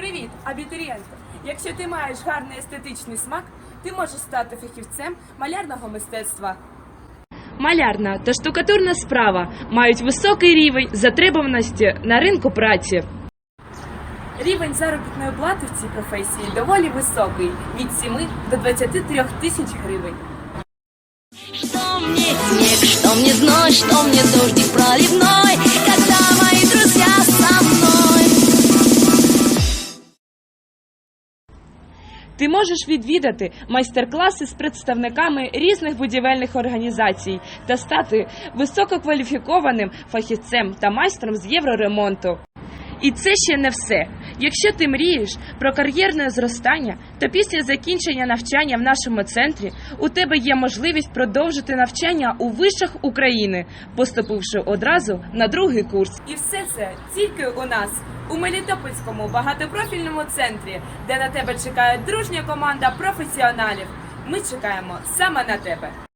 Привіт, абітурієнти! Якщо ти маєш гарний естетичний смак, ти можеш стати фахівцем малярного мистецтва. Малярна та штукатурна справа мають високий рівень затребуваності на ринку праці. Рівень заробітної плати в цій професії доволі високий від 7 до 23 тисяч гривень. Что мне снег, что мне зной, что мне дождик проливной, Ти можеш відвідати майстер-класи з представниками різних будівельних організацій та стати висококваліфікованим фахівцем та майстром з євроремонту. І це ще не все. Якщо ти мрієш про кар'єрне зростання, то після закінчення навчання в нашому центрі у тебе є можливість продовжити навчання у вишах України, поступивши одразу на другий курс. І все це тільки у нас, у Мелітопольському багатопрофільному центрі, де на тебе чекає дружня команда професіоналів. Ми чекаємо саме на тебе.